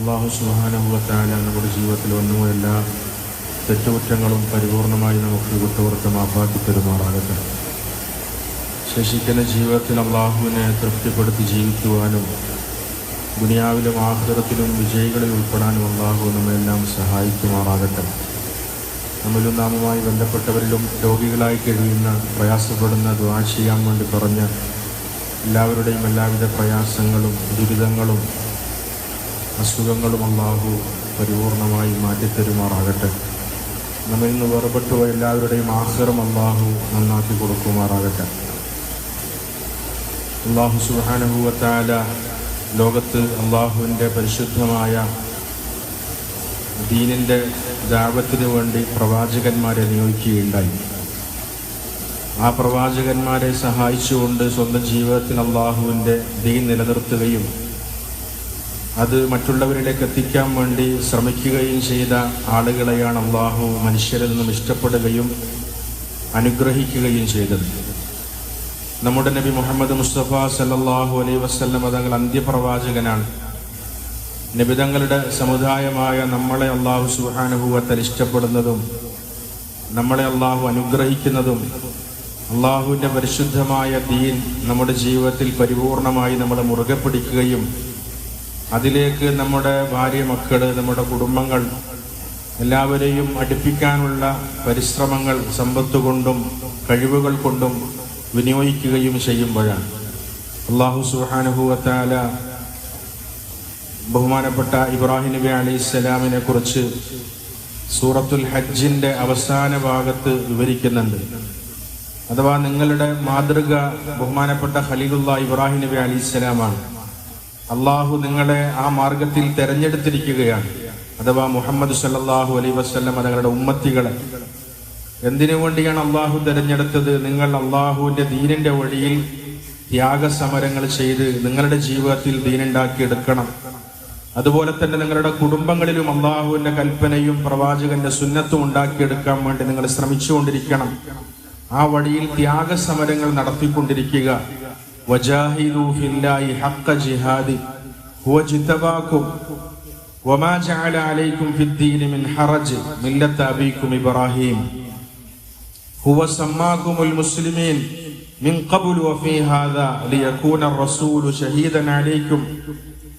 അള്ളാഹു സുഹാനുഭവത്താല നമ്മുടെ ജീവിതത്തിൽ ഒന്നും എല്ലാ തെറ്റുകുറ്റങ്ങളും പരിപൂർണമായി നമുക്ക് വിട്ടുപുറത്ത് മാപ്പാക്കി തരുമാറാകട്ടെ. ശേഷിക്കുന്ന ജീവിതത്തിൽ അള്ളാഹുവിനെ തൃപ്തിപ്പെടുത്തി ജീവിക്കുവാനും ദുനിയാവിലും ആഹൃതത്തിലും വിജയികളിൽ ഉൾപ്പെടാനും അള്ളാഹു നമ്മെല്ലാം സഹായിക്കുമാറാകട്ടെ. നമ്മിലും നാമുമായി ബന്ധപ്പെട്ടവരിലും രോഗികളായി കഴിയുന്ന പ്രയാസപ്പെടുന്ന ദ്വാ ചെയ്യാൻ വേണ്ടി പറഞ്ഞ എല്ലാവരുടെയും എല്ലാവിധ പ്രയാസങ്ങളും ദുരിതങ്ങളും അസുഖങ്ങളും അള്ളാഹു പരിപൂർണമായി മാറ്റിത്തരുമാറാകട്ടെ. നമ്മിൽ നിന്ന് വേർപെട്ടു എല്ലാവരുടെയും ആഹ്റം അള്ളാഹു നന്നാക്കി കൊടുക്കുമാറാകട്ടെ. അള്ളാഹു സുഹാനുഭൂവത്താല ലോകത്ത് അള്ളാഹുവിന്റെ പരിശുദ്ധമായ ദീനിന്റെ ദാപത്തിന് വേണ്ടി പ്രവാചകന്മാരെ നിയോഗിക്കുകയുണ്ടായി. ആ പ്രവാചകന്മാരെ സഹായിച്ചുകൊണ്ട് സ്വന്തം ജീവിതത്തിൽ അള്ളാഹുവിന്റെ ദീൻ നിലനിർത്തുകയും അത് മറ്റുള്ളവരിലേക്ക് എത്തിക്കാൻ വേണ്ടി ശ്രമിക്കുകയും ചെയ്ത ആളുകളെയാണ് അള്ളാഹു മനുഷ്യരിൽ നിന്നും ഇഷ്ടപ്പെടുകയും അനുഗ്രഹിക്കുകയും ചെയ്തത്. നമ്മുടെ നബി മുഹമ്മദ് മുസ്തഫ സല്ലാഹു അലൈ വസ്ലം തങ്ങൾ അന്ത്യപ്രവാചകനാണ്. നിബിതങ്ങളുടെ സമുദായമായ നമ്മളെ അള്ളാഹു സുഹാനുഭൂവത്തൽ ഇഷ്ടപ്പെടുന്നതും നമ്മളെ അള്ളാഹു അനുഗ്രഹിക്കുന്നതും അള്ളാഹുവിന്റെ പരിശുദ്ധമായ ദീൻ നമ്മുടെ ജീവിതത്തിൽ പരിപൂർണമായി നമ്മളെ മുറുകെ പിടിക്കുകയും അതിലേക്ക് നമ്മുടെ ഭാര്യ മക്കൾ നമ്മുടെ കുടുംബങ്ങൾ എല്ലാവരെയും അടുപ്പിക്കാനുള്ള പരിശ്രമങ്ങൾ സമ്പത്ത് കൊണ്ടും കഴിവുകൾ കൊണ്ടും വിനിയോഗിക്കുകയും ചെയ്യുമ്പോഴാണ്. അള്ളാഹു സുഹാനുഭൂവത്താല ബഹുമാനപ്പെട്ട ഇബ്രാഹിം നബി അലി ഇസ്ലാമിനെ കുറിച്ച് സൂറത്തുൽ ഹജ്ജിന്റെ അവസാന ഭാഗത്ത് വിവരിക്കുന്നുണ്ട്. അഥവാ നിങ്ങളുടെ മാതൃക ബഹുമാനപ്പെട്ട ഖലീലുള്ള ഇബ്രാഹിം നബി അലി ഇസ്ലാമാണ് അള്ളാഹു നിങ്ങളെ ആ മാർഗത്തിൽ തെരഞ്ഞെടുത്തിരിക്കുകയാണ്. അഥവാ മുഹമ്മദ് സല്ലാഹു അലൈ വസ്ലം തങ്ങളുടെ ഉമ്മത്തികളെ. എന്തിനു വേണ്ടിയാണ് അള്ളാഹു തിരഞ്ഞെടുത്തത്? നിങ്ങൾ അള്ളാഹുവിന്റെ ദീനിന്റെ വഴിയിൽ ത്യാഗസമരങ്ങൾ ചെയ്ത് നിങ്ങളുടെ ജീവിതത്തിൽ ദീനുണ്ടാക്കിയെടുക്കണം അതുപോലെ തന്നെ നിങ്ങളുടെ കുടുംബങ്ങളിലും അള്ളാഹുവിന്റെ കൽപ്പനയും പ്രവാചകന്റെ സുന്നത്തും ഉണ്ടാക്കിയെടുക്കാൻ വേണ്ടി നിങ്ങൾ ശ്രമിച്ചുകൊണ്ടിരിക്കണം. ആ വഴിയിൽ ത്യാഗസമരങ്ങൾ നടത്തിക്കൊണ്ടിരിക്കുക. وجاهدوا في الله حق جهاده. هو اجتباكم. وما جعل عليكم في الدين من حرج. ملة أبيكم إبراهيم. هو سماكم المسلمين. من قبل وفي هذا ليكون الرسول شهيدا عليكم.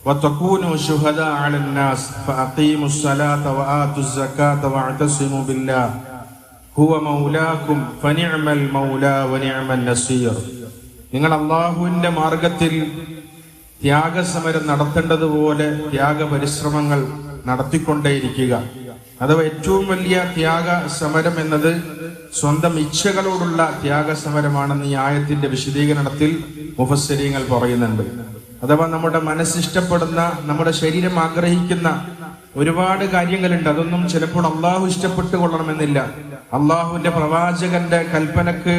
وتكونوا شهداء على الناس. فأقيموا الصلاة وآتوا الزكاة واعتصموا بالله. هو مولاكم. فنعم المولى ونعم النصير. നിങ്ങൾ അള്ളാഹുവിന്റെ മാർഗത്തിൽ ത്യാഗസമരം നടത്തേണ്ടതുപോലെ ത്യാഗ പരിശ്രമങ്ങൾ നടത്തിക്കൊണ്ടേയിരിക്കുക. അഥവാ ഏറ്റവും വലിയ ത്യാഗ സമരം എന്നത് സ്വന്തം ഇച്ഛകളോടുള്ള ത്യാഗസമരമാണെന്ന് ഈ ആയത്തിന്റെ വിശദീകരണത്തിൽ മുഫസ്സരീങ്ങൾ പറയുന്നുണ്ട്. അഥവാ നമ്മുടെ മനസ്സിഷ്ടപ്പെടുന്ന നമ്മുടെ ശരീരം ആഗ്രഹിക്കുന്ന ഒരുപാട് കാര്യങ്ങളുണ്ട്. അതൊന്നും ചിലപ്പോൾ അള്ളാഹു ഇഷ്ടപ്പെട്ടു കൊള്ളണമെന്നില്ല അള്ളാഹുവിന്റെ പ്രവാചകന്റെ കൽപ്പനക്ക്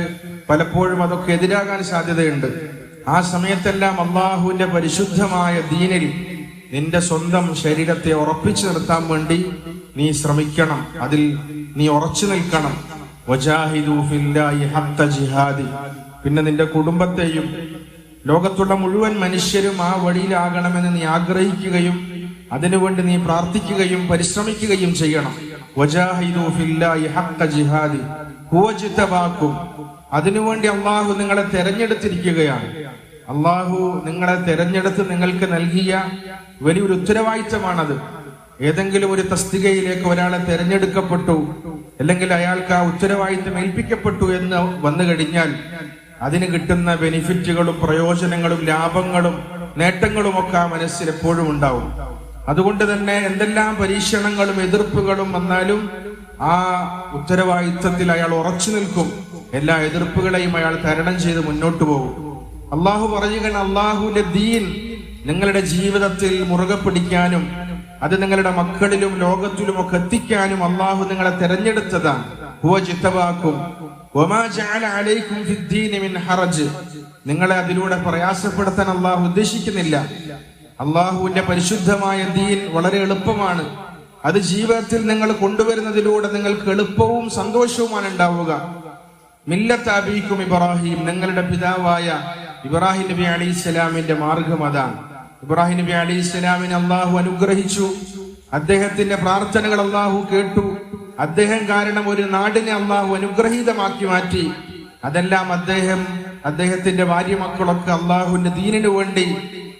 പലപ്പോഴും അതൊക്കെ എതിരാകാൻ സാധ്യതയുണ്ട്. ആ സമയത്തെല്ലാം അള്ളാഹുവിന്റെ പരിശുദ്ധമായ ദീനിൽ നിന്റെ സ്വന്തം ശരീരത്തെ ഉറപ്പിച്ചു നിർത്താൻ വേണ്ടി നീ ശ്രമിക്കണം. അതിൽ നീ ഉറച്ചു നിൽക്കണം. പിന്നെ നിന്റെ കുടുംബത്തെയും ലോകത്തുള്ള മുഴുവൻ മനുഷ്യരും ആ വഴിയിലാകണമെന്ന് നീ ആഗ്രഹിക്കുകയും അതിനുവേണ്ടി നീ പ്രാർത്ഥിക്കുകയും പരിശ്രമിക്കുകയും ചെയ്യണം. ജിഹാദി. അതിനുവേണ്ടി അള്ളാഹു നിങ്ങളെ തെരഞ്ഞെടുത്തിരിക്കുകയാണ്. അള്ളാഹു നിങ്ങളെ തെരഞ്ഞെടുത്ത് നിങ്ങൾക്ക് നൽകിയ വലിയൊരു ഉത്തരവാദിത്തമാണത്. ഏതെങ്കിലും ഒരു തസ്തികയിലേക്ക് ഒരാളെ തെരഞ്ഞെടുക്കപ്പെട്ടു അല്ലെങ്കിൽ അയാൾക്ക് ആ ഉത്തരവാദിത്തം ഏൽപ്പിക്കപ്പെട്ടു എന്ന് വന്നു കഴിഞ്ഞാൽ അതിന് കിട്ടുന്ന ബെനിഫിറ്റുകളും പ്രയോജനങ്ങളും ലാഭങ്ങളും നേട്ടങ്ങളും ഒക്കെ ആ മനസ്സിൽ എപ്പോഴും ഉണ്ടാവും. അതുകൊണ്ട് തന്നെ എന്തെല്ലാം പരീക്ഷണങ്ങളും എതിർപ്പുകളും വന്നാലും ആ ഉത്തരവാദിത്തത്തിൽ അയാൾ ഉറച്ചു നിൽക്കും. എല്ലാ എതിർപ്പുകളെയും അയാൾ തരണം ചെയ്ത് മുന്നോട്ട് പോകും. അള്ളാഹു പറയുകയാണ് അള്ളാഹുവിന്റെ ദീൻ നിങ്ങളുടെ ജീവിതത്തിൽ മുറുകെ പിടിക്കാനും അത് നിങ്ങളുടെ മക്കളിലും ലോകത്തിലും ഒക്കെ എത്തിക്കാനും അള്ളാഹു നിങ്ങളെ തെരഞ്ഞെടുത്തതാണ്. ഹുവ മിൻ ഹറജ്. നിങ്ങളെ അതിലൂടെ പ്രയാസപ്പെടുത്താൻ അള്ളാഹു ഉദ്ദേശിക്കുന്നില്ല. അള്ളാഹുവിന്റെ പരിശുദ്ധമായ ദീൻ വളരെ എളുപ്പമാണ്. അത് ജീവിതത്തിൽ നിങ്ങൾ കൊണ്ടുവരുന്നതിലൂടെ നിങ്ങൾക്ക് എളുപ്പവും സന്തോഷവുമാണ് ഉണ്ടാവുക. മില്ലത്ത് അബീക്കും ഇബ്രാഹിം നിങ്ങളുടെ പിതാവായ ഇബ്രാഹിം നബി അലി ഇസ്ലാമിന്റെ മാർഗം അതാണ്. ഇബ്രാഹിം നബി അലി ഇസ്ലാമിനെ അള്ളാഹു അനുഗ്രഹിച്ചു. അദ്ദേഹത്തിന്റെ പ്രാർത്ഥനകൾ അള്ളാഹു കേട്ടു. അദ്ദേഹം കാരണം ഒരു നാടിനെ അള്ളാഹു അനുഗ്രഹീതമാക്കി മാറ്റി. അതെല്ലാം അദ്ദേഹം അദ്ദേഹത്തിന്റെ ഭാര്യ മക്കളൊക്കെ അള്ളാഹുവിന്റെ ദീനിനു വേണ്ടി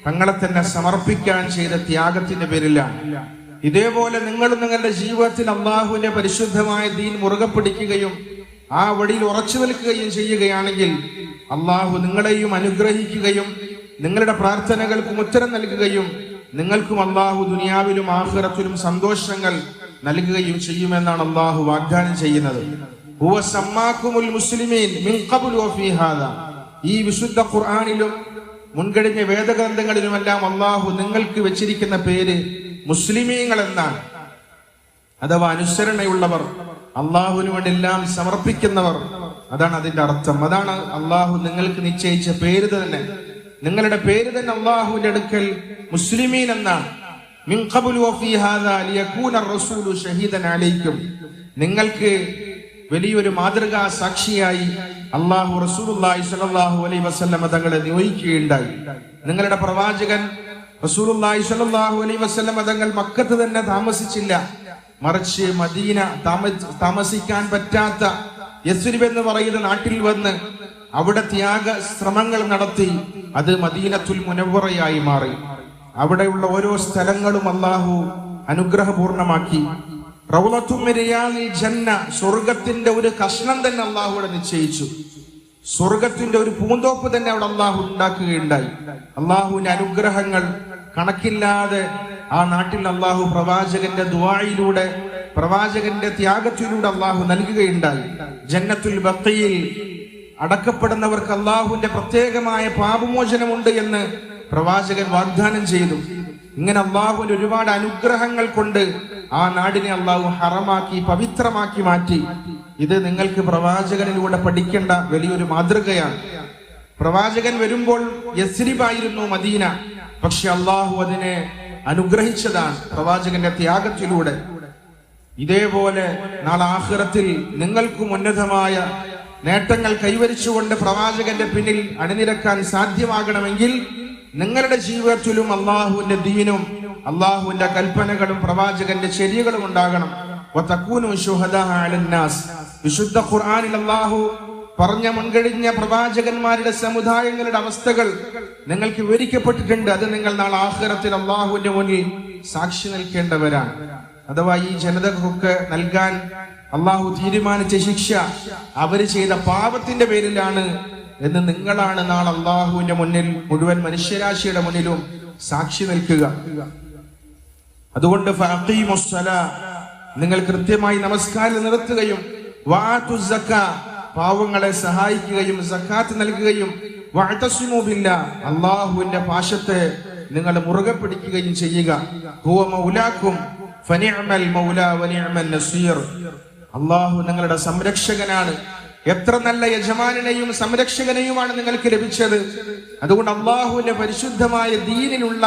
തങ്ങളെ തന്നെ സമർപ്പിക്കാൻ ചെയ്ത ത്യാഗത്തിന്റെ പേരിലാണ്. ഇതേപോലെ നിങ്ങളും നിങ്ങളുടെ ജീവിതത്തിൽ അള്ളാഹുവിന്റെ പരിശുദ്ധമായ ദീൻ മുറുകെ പിടിക്കുകയും ആ വഴിയിൽ ഉറച്ചു നിൽക്കുകയും ചെയ്യുകയാണെങ്കിൽ അള്ളാഹു നിങ്ങളെയും അനുഗ്രഹിക്കുകയും നിങ്ങളുടെ പ്രാർത്ഥനകൾക്കും ഉത്തരം നൽകുകയും നിങ്ങൾക്കും അള്ളാഹു ദുനിയാവിലും ആഹ്റത്തിലും സന്തോഷങ്ങൾ നൽകുകയും ചെയ്യുമെന്നാണ് അള്ളാഹു വാഗ്ദാനം ചെയ്യുന്നത്. ഈ വിശുദ്ധ ഖുർആാനിലും മുൻകഴിഞ്ഞ വേദഗ്രന്ഥങ്ങളിലുമെല്ലാം അള്ളാഹു നിങ്ങൾക്ക് വെച്ചിരിക്കുന്ന പേര് മുസ്ലിമീങ്ങൾ എന്നാണ് അഥവാ അനുസരണയുള്ളവർ. അള്ളാഹുവിന് വേണ്ടി എല്ലാം സമർപ്പിക്കുന്നവർ. അതാണ് അതിന്റെ അർത്ഥം. അതാണ് അള്ളാഹു നിങ്ങൾക്ക് നിശ്ചയിച്ച പേര് തന്നെ. നിങ്ങളുടെ പേര് തന്നെ അള്ളാഹുവിന്റെ അടുക്കൽ മുസ്ലിമീൻ എന്നാണ്. നിങ്ങൾക്ക് വലിയൊരു മാതൃകാ സാക്ഷിയായി അള്ളാഹു റസൂലുള്ളാഹി സ്വല്ലല്ലാഹു അലൈഹി വസല്ലമ തങ്ങളെ നിയോഗിക്കുകയുണ്ടായി. നിങ്ങളുടെ പ്രവാചകൻ റസൂലുള്ളാഹി സ്വല്ലല്ലാഹു അലൈഹി വസല്ലമ തങ്ങൾ മക്കത്ത് തന്നെ താമസിച്ചില്ല. മറിച്ച് മദീന താമ- താമസിക്കാൻ പറ്റാത്ത യസ്രിബ് എന്ന് പറയുന്ന നാട്ടിൽ വന്ന് അവിടെ ത്യാഗ ശ്രമങ്ങൾ നടത്തി അത് മദീനത്തുൽ മുനവറയായി മാറി. അവിടെയുള്ള ഓരോ സ്ഥലങ്ങളും അള്ളാഹു അനുഗ്രഹപൂർണമാക്കി. ജന്ന സ്വർഗത്തിന്റെ ഒരു കഷ്ണം തന്നെ അള്ളാഹു അവിടെ നിശ്ചയിച്ചു. സ്വർഗത്തിന്റെ ഒരു പൂന്തോപ്പ് തന്നെ അവിടെ അള്ളാഹു ഉണ്ടാക്കുകയുണ്ടായി. അള്ളാഹുവിന്റെ അനുഗ്രഹങ്ങൾ കണക്കില്ലാതെ ആ നാട്ടിൽ അള്ളാഹു പ്രവാചകന്റെ ദുവായിലൂടെ പ്രവാചകന്റെ ത്യാഗത്തിലൂടെ അള്ളാഹു നൽകുകയുണ്ടായി. ജന്നത്തുൽ ബക്കയിൽ അടക്കപ്പെടുന്നവർക്ക് അള്ളാഹുവിന്റെ പ്രത്യേകമായ പാപമോചനമുണ്ട് എന്ന് പ്രവാചകൻ വാഗ്ദാനം ചെയ്തു. ഇങ്ങനെ അള്ളാഹുവിന്റെ ഒരുപാട് അനുഗ്രഹങ്ങൾ കൊണ്ട് ആ നാടിനെ അള്ളാഹു ഹറമാക്കി പവിത്രമാക്കി മാറ്റി. ഇത് നിങ്ങൾക്ക് പ്രവാചകനിലൂടെ പഠിക്കേണ്ട വലിയൊരു മാതൃകയാണ്. പ്രവാചകൻ വരുമ്പോൾ യസ്രിബായിരുന്നു മദീന. പക്ഷെ അള്ളാഹു അതിനെ അനുഗ്രഹിച്ചതാണ് പ്രവാചകന്റെ ത്യാഗത്തിലൂടെ ഇതേപോലെ നാളെ ആഹ്റത്തിൽ നിങ്ങൾക്കും ഉന്നതമായ നേട്ടങ്ങൾ കൈവരിച്ചുകൊണ്ട് പ്രവാചകന്റെ പിന്നിൽ അണിനിരക്കാൻ സാധ്യമാകണമെങ്കിൽ നിങ്ങളുടെ ജീവിതത്തിലും അള്ളാഹുവിന്റെ ദീനും അള്ളാഹുവിന്റെ കൽപ്പനകളും പ്രവാചകന്റെ ശരികളും ഉണ്ടാകണം. വിശുദ്ധ ഖുർആാനിൽ അള്ളാഹു പറഞ്ഞ മുൻകഴിഞ്ഞ പ്രവാചകന്മാരുടെ സമുദായങ്ങളുടെ അവസ്ഥകൾ നിങ്ങൾക്ക് വിവരിക്കപ്പെട്ടിട്ടുണ്ട്. അത് നിങ്ങൾ നാളെ ആഖിറത്തിൽ അള്ളാഹുവിന്റെ മുന്നിൽ സാക്ഷി നിൽക്കേണ്ടവരാണ്. അഥവാ ഈ ജനതകൾക്ക് നൽകാൻ അള്ളാഹു തീരുമാനിച്ച ശിക്ഷ അവർ ചെയ്ത പാപത്തിന്റെ പേരിലാണ് എന്ന് നിങ്ങളാണ് നാളെ അള്ളാഹുവിന്റെ മുന്നിൽ മുഴുവൻ മനുഷ്യരാശിയുടെ മുന്നിലും സാക്ഷി നിൽക്കുക. അതുകൊണ്ട് നിങ്ങൾ കൃത്യമായി നമസ്കാരം നിർത്തുകയും വാതു പാവങ്ങളെ സഹായിക്കുകയും സക്കാത്ത് നൽകുകയും വഅതസിമു ബില്ലാ, അള്ളാഹുവിന്റെ പാശത്തെ നിങ്ങൾ മുറുകെ പിടിക്കുകയും ചെയ്യുക. ഹുവ മൗലാക്കും ഫനിഅമൽ അള്ളാഹു നിങ്ങളുടെ സംരക്ഷകനാണ്. എത്ര നല്ല യജമാനെയും സംരക്ഷകനെയുമാണ് നിങ്ങൾക്ക് ലഭിച്ചത്. അതുകൊണ്ട് അള്ളാഹുവിന്റെ പരിശുദ്ധമായ ദീനിലുള്ള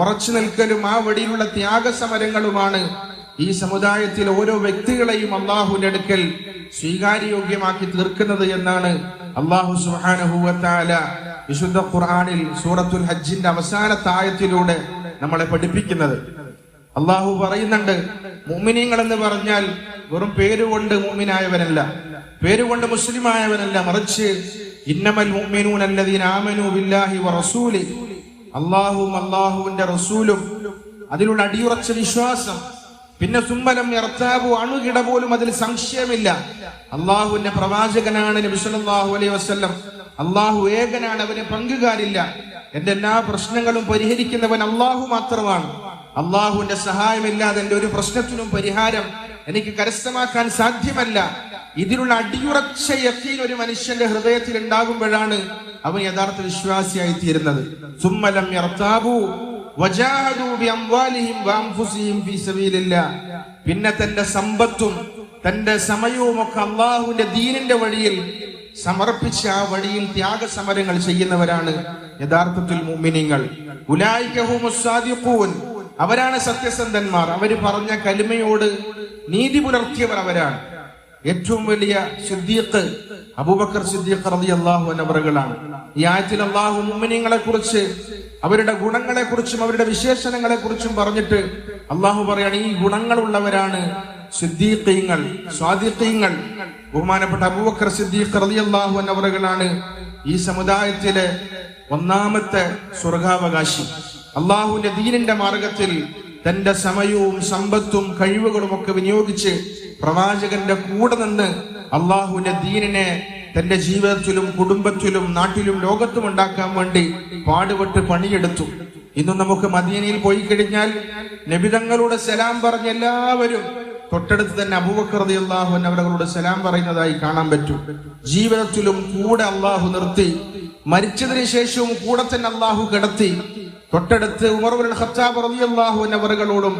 ഉറച്ചു നിൽക്കലും ആ വഴിയിലുള്ള ത്യാഗസമരങ്ങളുമാണ് ഈ സമുദായത്തിൽ ഓരോ വ്യക്തികളെയും അള്ളാഹുവിന്റെ അടുക്കൽ സ്വീകാര്യോഗ്യമാക്കി തീർക്കുന്നത് എന്നാണ് അള്ളാഹു സുഹാനുഭൂവത്താല വിശുദ്ധ ഖുർആാനിൽ സൂറത്തുൽ ഹജ്ജിന്റെ അവസാനത്തായത്തിലൂടെ നമ്മളെ പഠിപ്പിക്കുന്നത്. അള്ളാഹു പറയുന്നുണ്ട് മുഅ്മിനീങ്ങൾ എന്ന് പറഞ്ഞാൽ വെറും പേരുകൊണ്ട് മുമിനായവനല്ല പേരുകൊണ്ട് മുസ്ലിമായവനല്ല മറിച്ച് ഇന്നമൽ അല്ലദീന ആമനൂ ബില്ലാഹി വറസൂലി അള്ളാഹുവും അള്ളാഹുവിന്റെ റസൂലും അതിലുള്ള അടിയുറച്ച വിശ്വാസം പിന്നെ സുമ്മലം ഇർത്താബു അണുകിട പോലും അതിൽ സംശയമില്ല. അള്ളാഹുവിന്റെ പ്രവാചകനാണ് നബി സല്ലല്ലാഹു അലൈഹി വസല്ലം. അള്ളാഹു ഏകനാണ് അവന് പങ്കുകാരില്ല. എന്റെ എല്ലാ പ്രശ്നങ്ങളും പരിഹരിക്കുന്നവൻ അള്ളാഹു മാത്രമാണ്. അള്ളാഹുവിന്റെ സഹായമില്ലാതെ എന്റെ ഒരു പ്രശ്നത്തിനും പരിഹാരം എനിക്ക് കരസ്ഥമാക്കാൻ സാധ്യമല്ല. ഇതിലുള്ള അടിയുറച്ച യക്കീൻ ഒരു മനുഷ്യന്റെ ഹൃദയത്തിൽ ഉണ്ടാകുമ്പോഴാണ് അവൻ യഥാർത്ഥ വിശ്വാസിയായി തീരുന്നത് സുമ്മലം യർത്താബു പിന്നെ തന്റെ സമ്പത്തും തന്റെ സമയവും ഒക്കെ അള്ളാഹുവിന്റെ ദീനിന്റെ വഴിയിൽ സമർപ്പിച്ച ആ വഴിയിൽ ത്യാഗസമരങ്ങൾ ചെയ്യുന്നവരാണ് യഥാർത്ഥത്തിൽ സാദിഖൂൻ. അവരാണ് സത്യസന്ധന്മാർ. അവർ പറഞ്ഞ കലിമയോട് നീതി പുലർത്തിയവർ അവരാണ്. ഏറ്റവും വലിയ സിദ്ദീഖ് അബൂബക്കർ സിദ്ദീഖ് റളിയല്ലാഹു അവറുകളാണ്. ഈ ആയത്തിൽ അള്ളാഹു മുമ്മിനിങ്ങളെ കുറിച്ച് അവരുടെ ഗുണങ്ങളെക്കുറിച്ചും അവരുടെ വിശേഷണങ്ങളെക്കുറിച്ചും പറഞ്ഞിട്ട് അള്ളാഹു പറയാണ് ഈ ഗുണങ്ങളുള്ളവരാണ് സിദ്ദീഖീങ്ങൾ സ്വാദിഖീങ്ങൾ. ബഹുമാനപ്പെട്ട അബൂബക്കർ സിദ്ദീഖ് റളിയല്ലാഹു അള്ളാഹു എന്നവറുകളാണ് ഈ സമുദായത്തിലെ ഒന്നാമത്തെ സ്വർഗാവകാശി. അള്ളാഹുവിന്റെ ദീനിന്റെ മാർഗത്തിൽ തന്റെ സമയവും സമ്പത്തും കഴിവുകളും ഒക്കെ വിനിയോഗിച്ച് പ്രവാചകന്റെ കൂടെ നിന്ന് അള്ളാഹുവിന്റെ ദീനിനെ തന്റെ ജീവിതത്തിലും കുടുംബത്തിലും നാട്ടിലും ലോകത്തും ഉണ്ടാക്കാൻ വേണ്ടി പാടുപെട്ട് പണിയെടുത്തു. ഇന്ന് നമുക്ക് മദീനയിൽ പോയി കഴിഞ്ഞാൽ നബിതങ്ങളുടെ സലാം പറഞ്ഞ എല്ലാവരും തൊട്ടടുത്ത് തന്നെ അബൂബക്കർദി അള്ളാഹു അവരവരോട് സലാം പറയുന്നതായി കാണാൻ പറ്റും. ജീവിതത്തിലും കൂടെ അള്ളാഹു നിർത്തി മരിച്ചതിന് ശേഷവും കൂടെ തന്നെ അള്ളാഹു കിടത്തി തൊട്ടടുത്ത് ഉമർബുൽ ഖത്താബ് റളിയല്ലാഹു അവറുകളോടും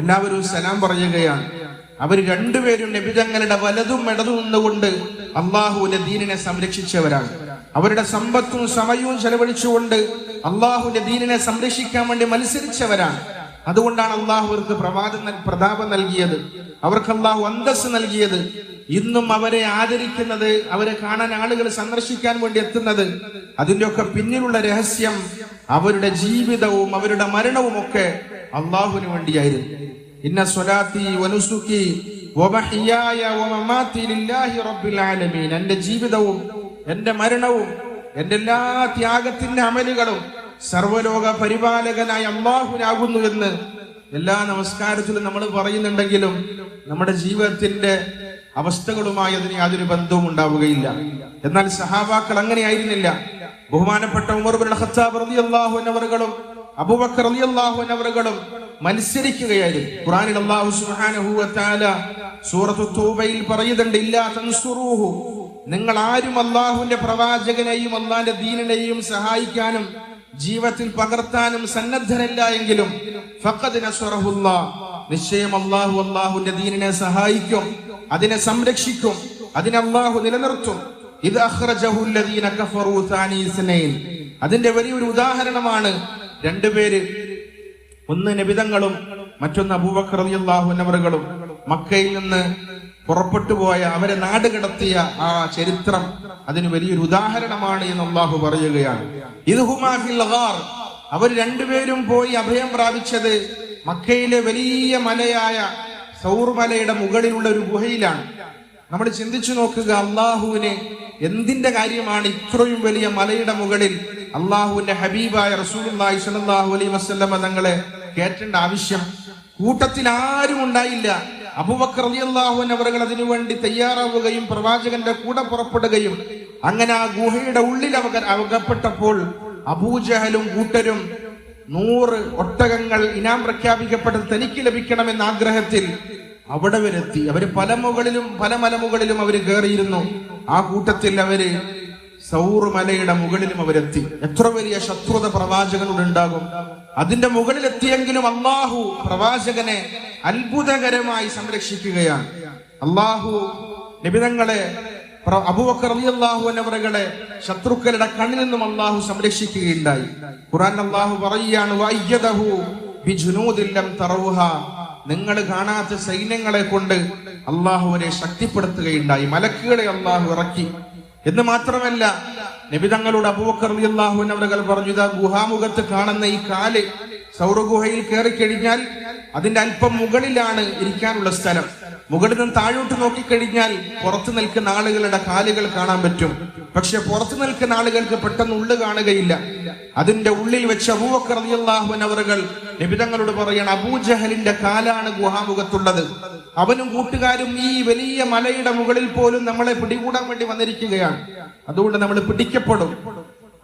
എല്ലാവരും സലാം പറയുകയാണ്. അവർ രണ്ടുപേരും നബിതങ്ങളുടെ വലതും ഇടതും നിന്നുകൊണ്ട് അള്ളാഹുവിന്റെ ദീനിനെ സംരക്ഷിച്ചവരാണ്. അവരുടെ സമ്പത്തും സമയവും ചെലവഴിച്ചുകൊണ്ട് അള്ളാഹുവിന്റെ ദീനിനെ സംരക്ഷിക്കാൻ വേണ്ടി മത്സരിച്ചവരാണ്. അതുകൊണ്ടാണ് അള്ളാഹു അവർക്ക് പ്രവാദം പ്രതാപം നൽകിയത്. അവർക്ക് അള്ളാഹു അന്തസ് നൽകിയത്. ഇന്നും അവരെ ആദരിക്കുന്നത് അവരെ കാണാൻ ആളുകൾ സന്ദർശിക്കാൻ വേണ്ടി എത്തുന്നത്. അതിന്റെയൊക്കെ പിന്നിലുള്ള രഹസ്യം അവരുടെ ജീവിതവും അവരുടെ മരണവും ഒക്കെ അള്ളാഹുവിന് വേണ്ടിയായിരുന്നു. ഇന്ന സ്വലാത്തി വനുസുക്കി വമഹിയായ വമമാത്തി ലില്ലാഹി റബ്ബിൽ ആലമീൻ. എന്റെ ജീവിതവും എന്റെ മരണവും എന്റെ എല്ലാ ത്യാഗത്തിന്റെ അമലുകളും സർവലോക പരിപാലകനായ അള്ളാഹുനാകുന്നു എന്ന് എല്ലാ നമസ്കാരത്തിലും നമ്മൾ പറയുന്നുണ്ടെങ്കിലും നമ്മുടെ ജീവിതത്തിന്റെ അവസ്ഥകളുമായി അതിന് യാതൊരു ബന്ധവും ഉണ്ടാവുകയില്ല. എന്നാൽ സഹാബാക്കൾ അങ്ങനെയായിരുന്നില്ല. ബഹുമാനപ്പെട്ട ഉമർ ഖത്താബ് റളിയല്ലാഹു അൻഹുവറുകളും അബൂബക്കർ റളിയല്ലാഹു അൻഹുവറുകളും മത്സരിക്കുകയായിരുന്നു. ഖുറാനിൽ അള്ളാഹു സുബ്ഹാനഹു വ തആല സൂറത്തു തൗബയിൽ പറയുന്നുണ്ട് ഇല്ലാ തൻസുറൂഹു. നിങ്ങൾ ആരും അള്ളാഹുവിന്റെ പ്രവാചകനെയും അള്ളാന്റെ ദീനിനെയും സഹായിക്കാനും ജീവിതത്തിൽ പകർത്താനും സന്നദ്ധരല്ല എങ്കിലും ഫഖദ് നസ്റഹുല്ലാ നിശ്ചയം അള്ളാഹു അള്ളാഹുവിന്റെ ദീനിനെ സഹായിക്കും അതിനെ സംരക്ഷിക്കും അതിനെ അള്ളാഹു നിലനിർത്തും. ഇത് ലദീന കഫറൂ സാനി ഇസ്നൈൻ. അതിന്റെ വലിയൊരു ഉദാഹരണമാണ് രണ്ടുപേര് ഒന്ന് നബിതങ്ങളും മറ്റൊന്ന് അബൂബക്കർ അൻഹുവറുകളും മക്കയിൽ നിന്ന് പുറപ്പെട്ടു പോയ അവരെ നാട് കടത്തിയ ആ ചരിത്രം അതിന് വലിയൊരു ഉദാഹരണമാണ് എന്ന് അള്ളാഹു പറയുകയാണ്. അവർ രണ്ടുപേരും പോയി അഭയം പ്രാപിച്ചത് മക്കയിലെ വലിയ മലയായ സൗർ മലയുടെ മുകളിലുള്ള ഒരു ഗുഹയിലാണ്. നമ്മൾ ചിന്തിച്ചു നോക്കുക അള്ളാഹുവിന് എന്തിന്റെ കാര്യമാണ് ഇത്രയും വലിയ മലയുടെ മുകളിൽ അള്ളാഹുവിന്റെ ഹബീബായ റസൂലി സലാഹു അലൈ വസ്ലമ തങ്ങളെ കേട്ടേണ്ട ആവശ്യം കൂട്ടത്തിൽ ആരും ഉണ്ടായില്ല. അബുബക്കർ അലി അള്ളാഹുൻ അവർ അതിനുവേണ്ടി തയ്യാറാവുകയും പ്രവാചകന്റെ കൂടെ പുറപ്പെടുകയും അങ്ങനെ ആ ഗുഹയുടെ ഉള്ളിൽ അവ അവകപ്പെട്ടപ്പോൾ അബൂജഹലും കൂട്ടരും നൂറ് ഒട്ടകങ്ങൾ ഇനാം പ്രഖ്യാപിക്കപ്പെട്ടത് തനിക്ക് ലഭിക്കണമെന്ന ആഗ്രഹത്തിൽ അവിടെ വരെത്തി. അവർ പല മുകളിലും പല മലമുകളിലും അവർ കയറിയിരുന്നു ആ കൂട്ടത്തിൽ അവർ സൗർ മുകളിലും അവരെത്തി. എത്ര വലിയ ശത്രുത പ്രവാചകനോട് ഉണ്ടാകും അതിന്റെ മുകളിലെത്തിയെങ്കിലും അള്ളാഹു പ്രവാചകനെ അത്ഭുതകരമായി സംരക്ഷിക്കുകയാണ്. അള്ളാഹു നിബിതങ്ങളെ അബുബക്കർ അള്ളാഹു എന്നവരകളെ ശത്രുക്കളുടെ കണ്ണിൽ നിന്നും അള്ളാഹു സംരക്ഷിക്കുകയുണ്ടായി. ഖുറാൻ അള്ളാഹു പറയുകയാണ് നിങ്ങൾ കാണാത്ത സൈന്യങ്ങളെ കൊണ്ട് അള്ളാഹുവിനെ ശക്തിപ്പെടുത്തുകയുണ്ടായി. മലക്കുകളെ അള്ളാഹു ഇറക്കി. എന്ന് മാത്രമല്ല നബിതങ്ങളുടെ അബൂബക്കർ അള്ളാഹു അവരകൾ പറഞ്ഞു ഗുഹാമുഖത്ത് കാണുന്ന ഈ കാൽ സൗരഗുഹയിൽ കയറി കഴിഞ്ഞാൽ അതിന്റെ അല്പം മുകളിലാണ് ഇരിക്കാനുള്ള സ്ഥലം. മുകളിൽ നിന്ന് താഴോട്ട് നോക്കിക്കഴിഞ്ഞാൽ പുറത്തു നിൽക്കുന്ന ആളുകളുടെ കാലുകൾ കാണാൻ പറ്റും. പക്ഷെ പുറത്തു നിൽക്കുന്ന ആളുകൾക്ക് പെട്ടെന്ന് ഉള്ളു കാണുകയില്ല. അതിന്റെ ഉള്ളിൽ വെച്ച് അബൂബക്കർ അവറുകൾ നിബിതങ്ങളോട് പറയണം അബൂജഹലിന്റെ കാലാണ് ഗുഹാമുഖത്തുള്ളത് അവനും കൂട്ടുകാരും ഈ വലിയ മലയുടെ മുകളിൽ പോലും നമ്മളെ പിടികൂടാൻ വേണ്ടി വന്നിരിക്കുകയാണ്. അതുകൊണ്ട് നമ്മൾ പിടിക്കപ്പെടും.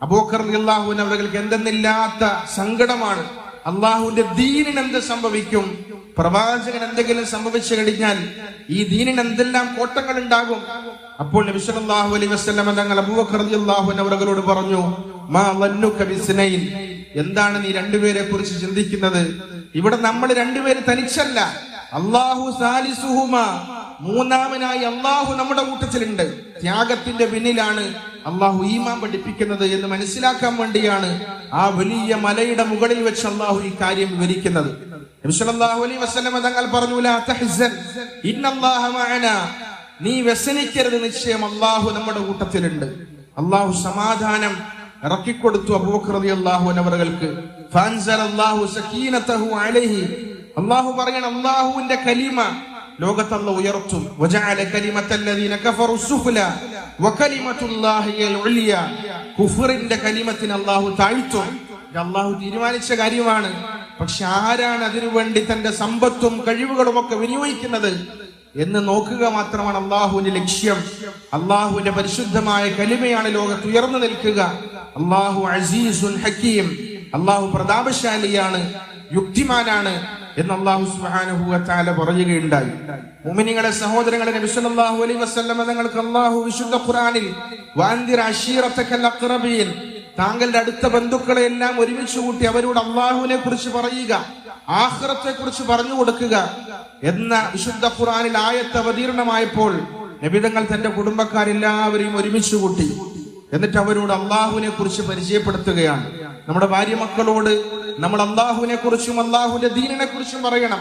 അബൂക്കർ അള്ളാഹുവിൻ അവർക്ക് എന്തെന്നില്ലാത്ത സങ്കടമാണ്. അള്ളാഹുവിന്റെ ദീനിന് എന്ത് സംഭവിക്കും? പ്രവാചകൻ എന്തെങ്കിലും സംഭവിച്ചു കഴിഞ്ഞാൽ ഈ ദീനിന് എന്തെല്ലാം കോട്ടങ്ങൾ ഉണ്ടാകും അപ്പോൾ നബിസ്വല്ലാഹു അലൈ വസല്ലം തങ്ങൾ അൻഹു പറഞ്ഞു മാ എന്താണ് നീ രണ്ടുപേരെ കുറിച്ച് ചിന്തിക്കുന്നത്? ഇവിടെ നമ്മൾ രണ്ടുപേര് തനിച്ചല്ല. അള്ളാഹു സാലിസുഹുമ. മൂന്നാമനായി അള്ളാഹു നമ്മുടെ കൂട്ടത്തിലുണ്ട്. ത്യാഗത്തിന്റെ പിന്നിലാണ് അള്ളാഹു ഈമാൻ പഠിപ്പിക്കുന്നത് എന്ന് മനസ്സിലാക്കാൻ വേണ്ടിയാണ് ആ വലിയ മലയുടെ മുകളിൽ വെച്ച് അള്ളാഹു ഈ കാര്യം വിവരിക്കുന്നത്. അലൈഹി വസല്ലം തങ്ങൾ പറഞ്ഞു നീ വ്യസനിക്കരുത് നിശ്ചയം അള്ളാഹു നമ്മുടെ കൂട്ടത്തിലുണ്ട്. അള്ളാഹു സമാധാനം ഇറക്കിക്കൊടുത്തു അബൂബക്കർ അള്ളാഹു അലൈഹി. അള്ളാഹു പറയണം അള്ളാഹുവിന്റെ കലിമ ലോകത്തല്ല ഉയർത്തും. കുഫറിന്റെ കലിമത്തിന് അള്ളാഹു താഴ്ത്തും. അള്ളാഹു തീരുമാനിച്ച കാര്യമാണ്. പക്ഷെ ആരാണ് അതിനു തന്റെ സമ്പത്തും കഴിവുകളും ഒക്കെ വിനിയോഗിക്കുന്നത് എന്ന് നോക്കുക മാത്രമാണ് അള്ളാഹുവിന്റെ ലക്ഷ്യം. അള്ളാഹുവിന്റെ പരിശുദ്ധമായ കലിമയാണ് ലോകത്ത് ഉയർന്നു നിൽക്കുക. അള്ളാഹു അസീസുൽ ഹക്കീം. അള്ളാഹു പ്രതാപശാലിയാണ് യുക്തിമാനാണ് എന്ന് അള്ളാഹു സുബ്ഹാനഹു വതആല പറയുകയുണ്ടായി. മുമിനികളെ സഹോദരങ്ങളെ നബി സല്ലല്ലാഹു അലൈഹി വസല്ലം തങ്ങൾക്ക് അള്ളാഹു വിശുദ്ധ ഖുറാനിൽ താങ്കളുടെ അടുത്ത ബന്ധുക്കളെ എല്ലാം ഒരുമിച്ച് കൂട്ടി അവരോട് അള്ളാഹുവിനെ കുറിച്ച് പറയുക ആഹ്റത്തെ കുറിച്ച് പറഞ്ഞു കൊടുക്കുക എന്ന വിശുദ്ധ ഖുറാനിൽ ആയത്ത് അവതീർണമായപ്പോൾ നബിതങ്ങൾ തന്റെ കുടുംബക്കാരെല്ലാവരെയും ഒരുമിച്ച് കൂട്ടി. എന്നിട്ട് അവരോട് അള്ളാഹുവിനെ കുറിച്ച് പരിചയപ്പെടുത്തുകയാണ്. നമ്മുടെ ഭാര്യ മക്കളോട് നമ്മൾ അള്ളാഹുവിനെ കുറിച്ചും അള്ളാഹുവിന്റെ ദീനിനെ കുറിച്ചും പറയണം.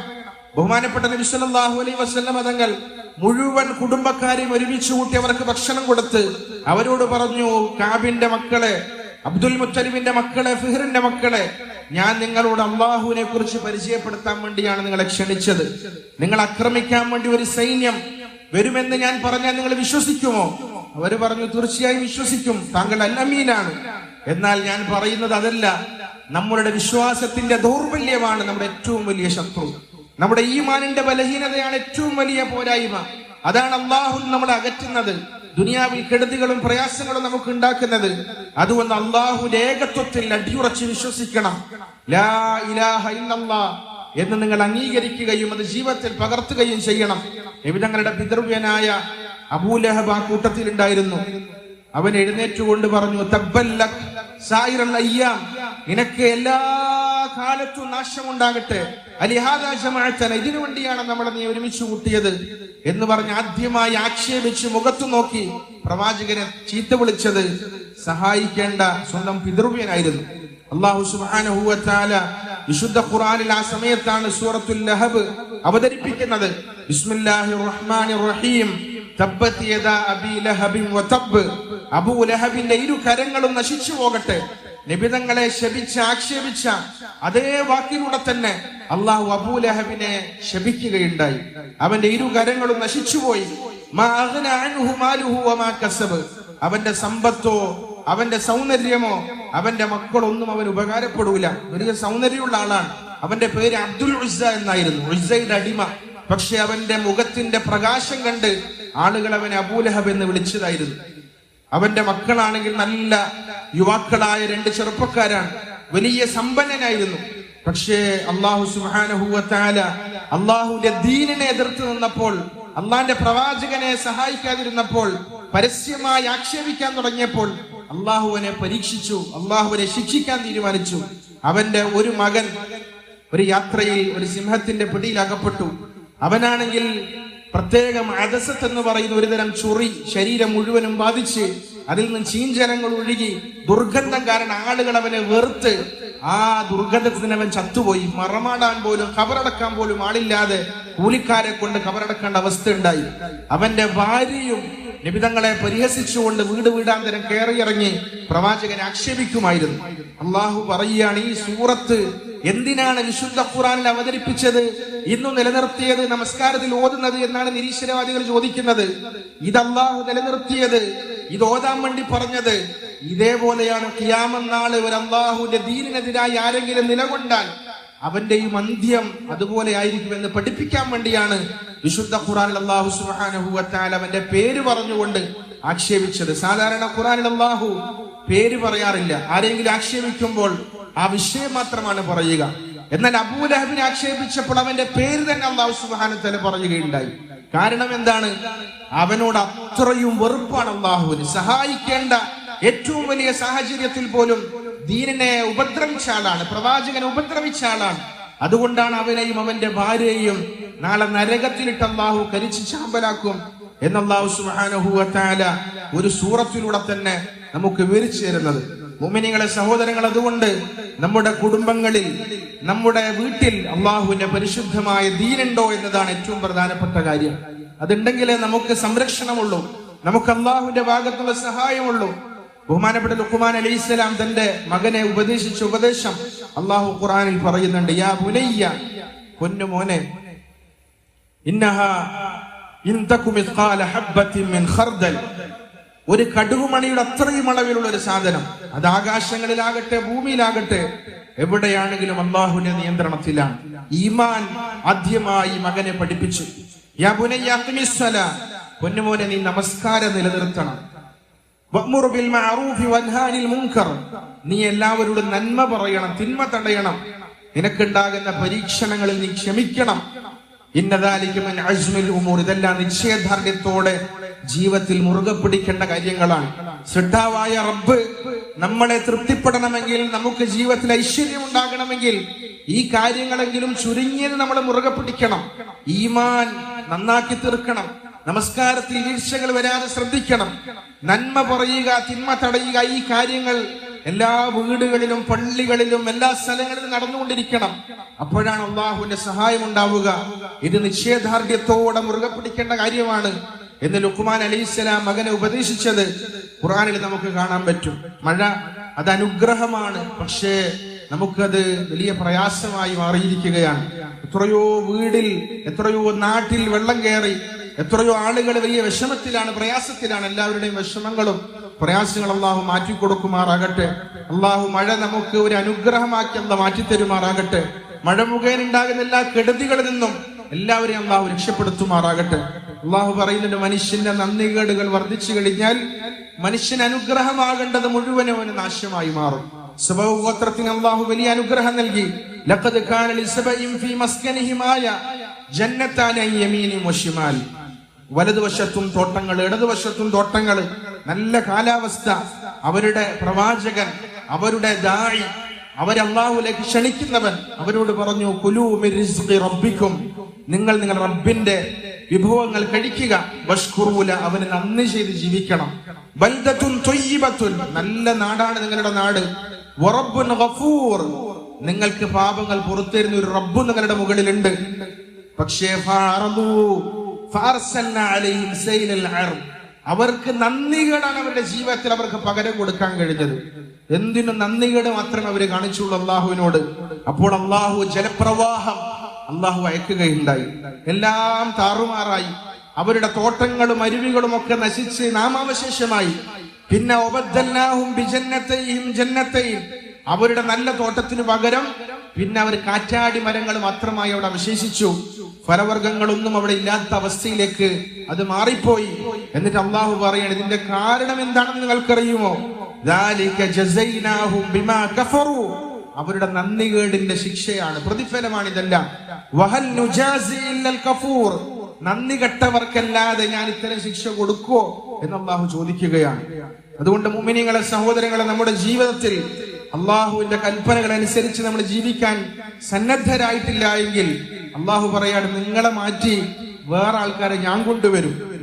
ബഹുമാനപ്പെട്ട നബി അലൈ മതങ്ങൾ തങ്ങൾ മുഴുവൻ കുടുംബക്കാരെയും ഒരുമിച്ച് കൂട്ടി അവർക്ക് ഭക്ഷണം കൊടുത്ത് അവരോട് പറഞ്ഞു കാബിന്റെ മക്കളെ അബ്ദുൽ മുത്തലിബിന്റെ മക്കളെ ഫിഹറിന്റെ മക്കളെ ഞാൻ നിങ്ങളോട് അള്ളാഹുവിനെ കുറിച്ച് പരിചയപ്പെടുത്താൻ വേണ്ടിയാണ് നിങ്ങളെ ക്ഷണിച്ചത്. നിങ്ങൾ ആക്രമിക്കാൻ വേണ്ടി ഒരു സൈന്യം വരുമെന്ന് ഞാൻ പറഞ്ഞാൽ നിങ്ങൾ വിശ്വസിക്കുമോ? അവർ പറഞ്ഞു തീർച്ചയായും വിശ്വസിക്കും. താങ്കൾ അല്ലമീനാണ്. എന്നാൽ ഞാൻ പറയുന്നത് അതല്ല. നമ്മളുടെ വിശ്വാസത്തിന്റെ ദൗർബല്യമാണ് നമ്മുടെ ഏറ്റവും വലിയ ശത്രു. നമ്മുടെ ഈ മാനിന്റെ ബലഹീനതയാണ് ഏറ്റവും വലിയ പോരായ്മ. അതാണ് അള്ളാഹു നമ്മളെ അകറ്റുന്നത്. ദുനിയാവിൽ കെടുതികളും പ്രയാസങ്ങളും നമുക്ക് ഉണ്ടാക്കുന്നത്. അതുകൊണ്ട് അള്ളാഹു ഏകത്വത്തിൽ അടിയുറച്ച് വിശ്വസിക്കണം. ലാ ഇലാഹ ഇല്ലല്ലാ എന്ന് നിങ്ങൾ അംഗീകരിക്കുകയും അത് ജീവിതത്തിൽ പകർത്തുകയും ചെയ്യണം. എവിടങ്ങളുടെ പിതൃവ്യനായ അബൂലഹബ് ആ കൂട്ടത്തിൽ ഉണ്ടായിരുന്നു അവൻ എഴുന്നേറ്റുകൊണ്ട് പറഞ്ഞു നിനക്ക് എല്ലാ കാലത്തും നാശമുണ്ടാകട്ടെ. അലിഹാദാശമാഴ്ച ഇതിനു വേണ്ടിയാണ് നമ്മളെ നീ ഒരുമിച്ച് കൂട്ടിയത്. എന്ന് പറഞ്ഞ് ആദ്യമായി ആക്ഷേപിച്ച് മുഖത്തു നോക്കി പ്രവാചകനെ ചീത്ത വിളിച്ചത് സഹായിക്കേണ്ട സ്വന്തം പിതൃവ്യനായിരുന്നു. അള്ളാഹു തആല വിശുദ്ധ ഖുർആനിൽ ആ സമയത്താണ് സൂറത്തുൽ ലഹബ് അവതരിപ്പിക്കുന്നത്. ബിസ്മില്ലാഹിർ റഹ്മാനിർ റഹീം. തബ്ബത് യദാ ലഹബിൻ വതബ് അബൂ ലഹബിന്റെ ഇരു കരങ്ങളും നശിച്ചു പോകട്ടെ. നിബിതങ്ങളെ ശപിച്ച് ആക്ഷേപിച്ച അതേ വാക്കിലൂടെ തന്നെ അള്ളാഹു അബൂലഹബിനെ ശപിക്കുകയുണ്ടായി. അവന്റെ ഇരു കരങ്ങളും നശിച്ചുപോയി അവന്റെ സമ്പത്തോ അവന്റെ സൗന്ദര്യമോ അവന്റെ മക്കളൊന്നും അവൻ ഉപകാരപ്പെടൂല. വലിയ സൗന്ദര്യമുള്ള ആളാണ്. അവന്റെ പേര് അബ്ദുൽ ഉസ്സ എന്നായിരുന്നു. ഉസ്സയുടെ അടിമ. പക്ഷെ അവന്റെ മുഖത്തിന്റെ പ്രകാശം കണ്ട് ആളുകൾ അവനെ അബൂലഹബ് എന്ന് വിളിച്ചതായിരുന്നു. അവന്റെ മക്കളാണെങ്കിൽ നല്ല യുവാക്കളായ രണ്ട് ചെറുപ്പക്കാരാണ്. വലിയ സമ്പന്നനായിരുന്നു. പക്ഷേ അള്ളാഹു സുഹാനഹുവത്താല അള്ളാഹുവിന്റെ ദീനിനെ എതിർത്ത് നിന്നപ്പോൾ അള്ളാന്റെ പ്രവാചകനെ സഹായിക്കാതിരുന്നപ്പോൾ പരസ്യമായി ആക്ഷേപിക്കാൻ തുടങ്ങിയപ്പോൾ അള്ളാഹുവിനെ പരീക്ഷിച്ചു അള്ളാഹുവിനെ ശിക്ഷിക്കാൻ തീരുമാനിച്ചു. അവന്റെ ഒരു മകൻ ഒരു യാത്രയിൽ ഒരു സിംഹത്തിന്റെ പിടിയിൽ അകപ്പെട്ടു. അവനാണെങ്കിൽ പ്രത്യേകം അദസത്ത് എന്ന് പറയുന്ന ഒരുതരം ചൊറി ശരീരം മുഴുവനും ബാധിച്ച് അതിൽ നിന്ന് ചീഞ്ചലങ്ങൾ ഒഴുകി ദുർഗന്ധം കാരണം ആളുകൾ അവനെ വെറുത്ത് ആ ദുർഗന്ധത്തിന് അവൻ ചത്തുപോയി. മറമാടാൻ പോലും കബറടക്കാൻ പോലും ആളില്ലാതെ കൂലിക്കാരെ കൊണ്ട് കബറടക്കേണ്ട അവസ്ഥ ഉണ്ടായി അവന്റെ ഭാര്യയും നിബിതങ്ങളെ പരിഹസിച്ചുകൊണ്ട് വീട് വീടാന്തരം കയറിയിറങ്ങി പ്രവാചകനെ ആക്ഷേപിക്കുമായിരുന്നു. അള്ളാഹു പറയുകയാണ് ഈ സൂറത്ത് എന്തിനാണ് വിശുദ്ധ ഖുറാനിൽ അവതരിപ്പിച്ചത്? ഇന്നും നിലനിർത്തിയത് നമസ്കാരത്തിൽ ഓതുന്നത് എന്നാണ് നിരീശ്വരവാദികൾ ചോദിക്കുന്നത്. ഇത് അള്ളാഹു നിലനിർത്തിയത് ഇത് ഓതാൻ വേണ്ടി പറഞ്ഞത്. ഇതേപോലെയാണ് കിയാമന്നാൾ ഒരു അള്ളാഹുവിന്റെ ദീനിനെതിരായി ആരെങ്കിലും നിലകൊണ്ടാൽ അവന്റെയും അന്ത്യം അതുപോലെ ആയിരിക്കുമെന്ന് പഠിപ്പിക്കാൻ വേണ്ടിയാണ് വിശുദ്ധ ഖുറാനിൽ അള്ളാഹു സുബ്ഹാനഹു വതആല അവന്റെ പേര് പറഞ്ഞുകൊണ്ട് ആക്ഷേപിച്ചത്. സാധാരണ ഖുറാനിൽ അള്ളാഹു പേര് പറയാറില്ല. ആരെങ്കിലും ആക്ഷേപിക്കുമ്പോൾ ആ വിഷയം മാത്രമാണ് പറയുക. എന്നാൽ അബൂലഹബിനെ ആക്ഷേപിച്ചപ്പോൾ അവന്റെ പേര് തന്നെ അള്ളാഹു സുബ്ഹാനഹു പറയുകയുണ്ടായി. കാരണം എന്താണ്? അവനോട് അത്രയും വെറുപ്പാണ് അള്ളാഹുവിന് സഹായിക്കേണ്ട ഏറ്റവും വലിയ സാഹചര്യത്തിൽ പോലും ദീനിനെ ഉപദ്രവിച്ച ആളാണ് പ്രവാചകനെ ഉപദ്രവിച്ച ആളാണ് അതുകൊണ്ടാണ് അവനെയും അവന്റെ ഭാര്യയെയും നാളെ നരകത്തിലിട്ട് അള്ളാഹു കരിച്ച് ചാമ്പലാക്കും എന്നല്ലാഹു സുബ്ഹാനഹു വതആല ഒരു സൂറത്തിലൂടെ തന്നെ നമുക്ക് വിവരിച്ചു തരുന്നത്. മുമിനികളെ സഹോദരങ്ങൾ അതുകൊണ്ട് നമ്മുടെ കുടുംബങ്ങളിൽ നമ്മുടെ വീട്ടിൽ അള്ളാഹുവിന്റെ പരിശുദ്ധമായ ദീനുണ്ടോ എന്നതാണ് ഏറ്റവും പ്രധാനപ്പെട്ട കാര്യം. അതുണ്ടെങ്കിലേ നമുക്ക് സംരക്ഷണമുള്ളൂ. നമുക്ക് അള്ളാഹുവിന്റെ ഭാഗത്തുള്ള സഹായമുള്ളൂ. ബഹുമാനപ്പെട്ട ലുഖുമാൻ അലി ഇസ്ലാം തന്റെ മകനെ ഉപദേശിച്ച ഉപദേശം അള്ളാഹു ഖുറാനിൽ പറയുന്നുണ്ട് യാ ബുനയ്യ പൊന്നു മോനെ ഒരു കടുകുമണിയുടെ അത്രയും അളവിലുള്ള ഒരു സാധനം അത് ആകാശങ്ങളിലാകട്ടെ ഭൂമിയിലാകട്ടെ എവിടെയാണെങ്കിലും അള്ളാഹുവിന്റെ നിയന്ത്രണത്തിലാണ്. ഈമാൻ ആദ്യമായി മകനെ പഠിപ്പിച്ചു. യാ. പൊന്നുമോനെ നീ നമസ്കാരം നിലനിർത്തണം. നീ എല്ലാവരോടും നന്മ പറയണം തിന്മ തടയണം. നിനക്കുണ്ടാകുന്ന പരീക്ഷണങ്ങളിൽ നീ ക്ഷമിക്കണം. ഉമൂർ. ഇതെല്ലാം നിശ്ചയദാർഢ്യത്തോടെ ജീവിതത്തിൽ മുറുകെ പിടിക്കേണ്ട കാര്യങ്ങളാണ്. ശ്രദ്ധാവായ റബ്ബ് നമ്മളെ തൃപ്തിപ്പെടണമെങ്കിൽ നമുക്ക് ജീവിതത്തിൽ ഐശ്വര്യം ഉണ്ടാകണമെങ്കിൽ ഈ കാര്യങ്ങളെങ്കിലും ചുരുങ്ങിയത് നമ്മൾ മുറുകെ പിടിക്കണം. ഈമാൻ നന്നാക്കി തീർക്കണം. നമസ്കാരത്തിൽ വീഴ്ചകൾ വരാതെ ശ്രദ്ധിക്കണം. നന്മ പറയുക തിന്മ തടയുക ഈ കാര്യങ്ങൾ എല്ലാ വീടുകളിലും പള്ളികളിലും എല്ലാ സ്ഥലങ്ങളിലും നടന്നുകൊണ്ടിരിക്കണം. അപ്പോഴാണ് അള്ളാഹുവിന്റെ സഹായം ഉണ്ടാവുക. ഇത് നിശ്ചയദാർഢ്യത്തോടെ മുറുകെ പിടിക്കേണ്ട കാര്യമാണ് എന്ന് ലുക്മാൻ അലൈഹിസ്സലാം മകനെ ഉപദേശിച്ചത്. ഖുറാനിൽ നമുക്ക് കാണാൻ പറ്റും. മഴ അത് അനുഗ്രഹമാണ്. പക്ഷേ നമുക്കത് വലിയ പ്രയാസമായി മാറിയിരിക്കുകയാണ്. എത്രയോ വീടിൽ എത്രയോ നാട്ടിൽ വെള്ളം കയറി എത്രയോ ആളുകൾ വലിയ വിഷമത്തിലാണ് പ്രയാസത്തിലാണ്. എല്ലാവരുടെയും വിഷമങ്ങളും പ്രയാസങ്ങളും അള്ളാഹു മാറ്റി കൊടുക്കുമാറാകട്ടെ അള്ളാഹു മഴ നമുക്ക് ഒരു അനുഗ്രഹമാക്കി അല്ല മാറ്റി തരുമാറാകട്ടെ മഴ മുഖേന ഉണ്ടാകുന്ന എല്ലാ കെടുതികളിൽ നിന്നും എല്ലാവരെയും അള്ളാഹു രക്ഷപ്പെടുത്തുമാറാകട്ടെ. അള്ളാഹു പറയുന്നുണ്ട് മനുഷ്യന്റെ നന്ദികേടുകൾ വർദ്ധിച്ചു കഴിഞ്ഞാൽ മനുഷ്യൻ അനുഗ്രഹമാകേണ്ടത് മുഴുവനും അവന് നാശമായി മാറും. സബവ് ഗോത്രത്തിന് അള്ളാഹു വലിയ അനുഗ്രഹം നൽകി. ലഖദ് കാന സബ ഫീ മസ്കനിഹിമായ ജന്നത്താനി യമീനി അൻ വശിമാൽ വലതുവശത്തും തോട്ടങ്ങൾ ഇടതുവശത്തും തോട്ടങ്ങൾ. നല്ല കാലാവസ്ഥ. അവരുടെ പ്രവാചകൻ അവരുടെ ദായി അവരല്ലാഹുലേക്ക് ക്ഷണിക്കുന്നവൻ അവരോട് പറഞ്ഞു കുലു റബ്ബിക്കും. നിങ്ങൾ നിങ്ങൾ റബ്ബിന്റെ വിഭവങ്ങൾ കഴിക്കുക. ബഷ്കുറൂല അവന് നന്ദി ചെയ്ത് ജീവിക്കണം. ബൽദത്തുൻ ത്വയ്യിബത്തുൻ നല്ല നാടാണ് നിങ്ങളുടെ നാട്. വറബ്ബുൻ ഗഫൂർ നിങ്ങൾക്ക് പാപങ്ങൾ പുറത്തിരുന്ന ഒരു റബ്ബു നിങ്ങളുടെ മുകളിലുണ്ട്. പക്ഷേ അവർക്ക് നന്ദികേടാണ് അവരുടെ ജീവിതത്തിൽ അവർക്ക് പകരം കൊടുക്കാൻ കഴിഞ്ഞത്. എന്തിനു നന്ദികേട് മാത്രമേ അവർ കാണിച്ചുള്ളൂ അള്ളാഹുവിനോട്. അപ്പോൾ അള്ളാഹു ജലപ്രവാഹം അള്ളാഹു അയക്കുകയുണ്ടായി. എല്ലാം താറുമാറായി. അവരുടെ തോട്ടങ്ങളും അരുവികളും ഒക്കെ നശിച്ച് നാമാവശേഷമായി. പിന്നെ ഒബദ്ദല്ലാഹും ജന്നത്തെയും ജന്നത്തയും അവരുടെ നല്ല തോട്ടത്തിന് പകരം പിന്നെ അവർ കാറ്റാടി മരങ്ങൾ മാത്രമായി അവിടെ അവശേഷിച്ചു. ഫലവർഗങ്ങളൊന്നും അവിടെ ഇല്ലാത്ത അവസ്ഥയിലേക്ക് അത് മാറിപ്പോയി. എന്നിട്ട് അള്ളാഹു പറയാണ് ഇതിന്റെ കാരണം എന്താണെന്ന് നിങ്ങൾക്കറിയുമോ? അവരുടെ നന്ദികേടിന്റെ ശിക്ഷയാണ് പ്രതിഫലമാണ് ഇതെല്ലാം. നന്ദി കെട്ടവർക്കല്ലാതെ ഞാൻ ഇത്തരം ശിക്ഷ കൊടുക്കുവോ? എന്ന് അള്ളാഹു ചോദിക്കുകയാണ്. അതുകൊണ്ട് മുമിനിങ്ങളെ സഹോദരങ്ങളെ നമ്മുടെ ജീവിതത്തിൽ അള്ളാഹുവിന്റെ കൽപ്പനകൾ അനുസരിച്ച് നമ്മൾ ജീവിക്കാൻ സന്നദ്ധരായിട്ടില്ല എങ്കിൽ അള്ളാഹു പറയാണ് നിങ്ങളെ മാറ്റി വേറെ ആൾക്കാരെ ഞാൻ കൊണ്ടുവരും.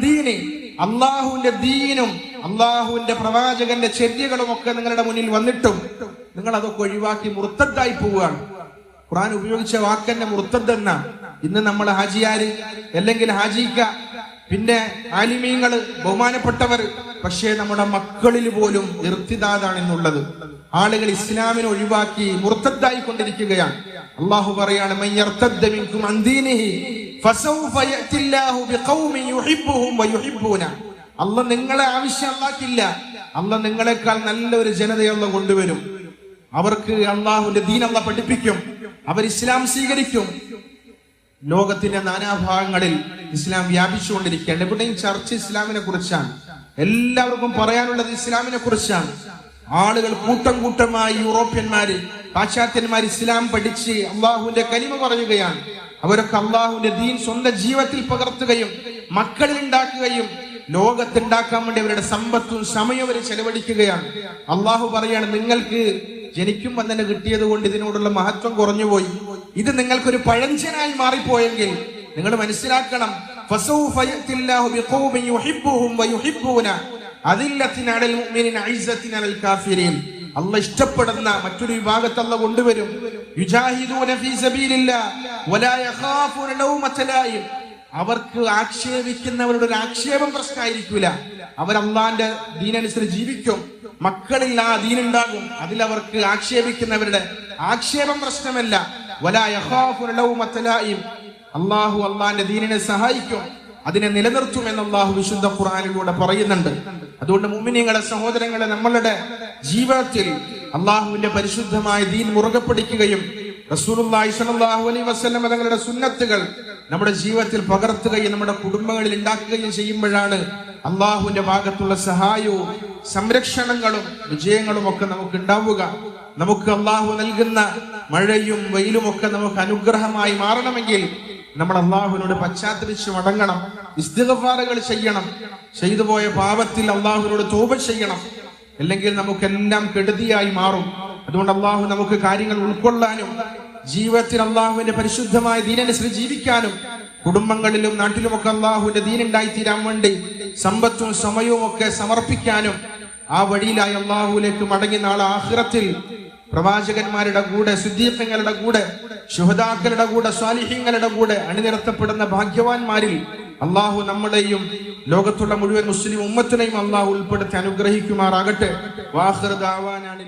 ദീനി. അള്ളാഹുവിന്റെ ദീനും അള്ളാഹുവിന്റെ പ്രവാചകന്റെ ചര്യകളും ഒക്കെ നിങ്ങളുടെ മുന്നിൽ വന്നിട്ടും നിങ്ങൾ അതൊക്കെ ഒഴിവാക്കി മുർത്തദ്ദായി പോവുകയാണ്. ഖുറാൻ ഉപയോഗിച്ച വാക്കന്നെ മുറുത്തെന്ന ഇന്ന് നമ്മൾ ഹാജിയാര് അല്ലെങ്കിൽ ഹാജിക്ക പിന്നെ ആലിമീങ്ങൾ ബഹുമാനപ്പെട്ടവർ പക്ഷേ നമ്മുടെ മക്കളിൽ പോലും നിർത്തിതാതാണെന്നുള്ളത് ആളുകൾ ഇസ്ലാമിനെ ഒഴിവാക്കി മുർത്തദ്ദായി കൊണ്ടിരിക്കുകയാണ്. അള്ളാഹു പറയാണ് അള്ള യർതദ്ദ മിൻകും അൻ ദീനിഹി ഫസൗഫ യഅതില്ലാഹു ബിഖൗമിൻ യുഹിബ്ബുഹും വയുഹിബ്ബൂന." അല്ല നിങ്ങളെ ആവശ്യം അല്ലാക്കില്ല അല്ല നിങ്ങളെക്കാൾ നല്ലൊരു ജനതയുള്ള കൊണ്ടുവരും. അവർക്ക് അള്ളാഹുവിന്റെ ദീൻ പഠിപ്പിക്കും. അവർ ഇസ്ലാം സ്വീകരിക്കും. ലോകത്തിന്റെ നാനാഭാഗങ്ങളിൽ ഇസ്ലാം വ്യാപിച്ചുകൊണ്ടിരിക്കുകയാണ്. എവിടെയും ചർച്ച ഇസ്ലാമിനെ കുറിച്ചാണ്. എല്ലാവർക്കും പറയാനുള്ളത് ഇസ്ലാമിനെ കുറിച്ചാണ്. ആളുകൾ കൂട്ടം കൂട്ടമായി യൂറോപ്യന്മാര് പാശ്ചാത്യന്മാർ ഇസ്ലാം പഠിച്ച് അള്ളാഹുവിന്റെ കലിമ പറയുകയാണ്. അവരൊക്കെ അള്ളാഹുവിന്റെ ദീൻ സ്വന്തം ജീവിതത്തിൽ പകർത്തുകയും മക്കളിൽ ഉണ്ടാക്കുകയും ലോകത്തുണ്ടാക്കാൻ വേണ്ടി അവരുടെ സമ്പത്തും സമയം അവർ ചെലവഴിക്കുകയാണ്. അള്ളാഹു പറയാണ് നിങ്ങൾക്ക് ജനിക്കുമ്പോൾ തന്നെ കിട്ടിയത് കൊണ്ട് ഇതിനോടുള്ള മഹത്വം കുറഞ്ഞുപോയി. ഇത് നിങ്ങൾക്കൊരു പഴഞ്ചനായി മാറിപ്പോയെങ്കിൽ നിങ്ങൾ മനസ്സിലാക്കണം അല്ല ഇഷ്ടപ്പെടുന്ന മറ്റൊരു വിഭാഗത്തെ അല്ല കൊണ്ടുവരും. അവർക്ക് ആക്ഷേപിക്കുന്നവരുടെ ഒരു ആക്ഷേപം പ്രശ്നമായിരിക്കൂല. അവർ അള്ളാന്റെ ദീനനുസരിച്ച് ജീവിക്കും. മക്കളിൽ ആ ദീനുണ്ടാകും. അതിലവർക്ക് ആക്ഷേപിക്കുന്നവരുടെ ആക്ഷേപം പ്രശ്നമല്ല. അള്ളാഹു അള്ളാന്റെ ദീനിനെ സഹായിക്കും. അതിനെ നിലനിർത്തും എന്ന് അള്ളാഹു വിശുദ്ധ ഖുറാനിലൂടെ പറയുന്നുണ്ട്. അതുകൊണ്ട് മുമ്മിനിങ്ങളെ സഹോദരങ്ങളെ നമ്മളുടെ ജീവിതത്തിൽ അള്ളാഹുവിന്റെ പരിശുദ്ധമായ ദീൻ മുറുകെ പിടിക്കുകയും റസൂലുള്ളാഹി അലൈഹി വസല്ലം തങ്ങളുടെ സുന്നത്തുകൾ നമ്മുടെ ജീവിതത്തിൽ പകർത്തുകയും നമ്മുടെ കുടുംബങ്ങളിൽ ഉണ്ടാക്കുകയും ചെയ്യുമ്പോഴാണ് അള്ളാഹുവിന്റെ ഭാഗത്തുള്ള സഹായവും സംരക്ഷണങ്ങളും വിജയങ്ങളും ഒക്കെ നമുക്ക് ഉണ്ടാവുക. നമുക്ക് അള്ളാഹു നൽകുന്ന മഴയും വെയിലും ഒക്കെ നമുക്ക് അനുഗ്രഹമായി മാറണമെങ്കിൽ നമ്മൾ അള്ളാഹുവിനോട് പശ്ചാത്തലിച്ച് മടങ്ങണം ഇസ്തിഗഫാറുകൾ ചെയ്യണം ചെയ്തു പോയ പാപത്തിൽ അള്ളാഹുവിനോട് തോപ ചെയ്യണം. അല്ലെങ്കിൽ നമുക്കെല്ലാം കെടുതിയായി മാറും. അതുകൊണ്ട് അള്ളാഹു നമുക്ക് കാര്യങ്ങൾ ഉൾക്കൊള്ളാനും ജീവിതത്തിൽ അള്ളാഹുവിന്റെ പരിശുദ്ധമായ ദീനനുസരിച്ച് ജീവിക്കാനും കുടുംബങ്ങളിലും നാട്ടിലുമൊക്കെ അള്ളാഹുവിന്റെ ദീനുണ്ടായി തീരാൻ വേണ്ടി സമ്പത്തും സമയവും ഒക്കെ സമർപ്പിക്കാനും ആ വഴിയിലായി അള്ളാഹുവിലേക്ക് മടങ്ങി നാളെ ആഹ്റത്തിൽ പ്രവാചകന്മാരുടെ കൂടെ സുദ്ദീഖങ്ങളുടെ കൂടെ ശുഹദാക്കളുടെ കൂടെ സ്വാലിഹ്യങ്ങളുടെ കൂടെ അണിനിരത്തപ്പെടുന്ന ഭാഗ്യവാന്മാരിൽ അള്ളാഹു നമ്മളെയും ലോകത്തുള്ള മുഴുവൻ മുസ്ലിം ഉമ്മത്തിനെയും അള്ളാഹു ഉൾപ്പെടുത്തി അനുഗ്രഹിക്കുമാറാകട്ടെ. വാഹൃദാവാനാണ്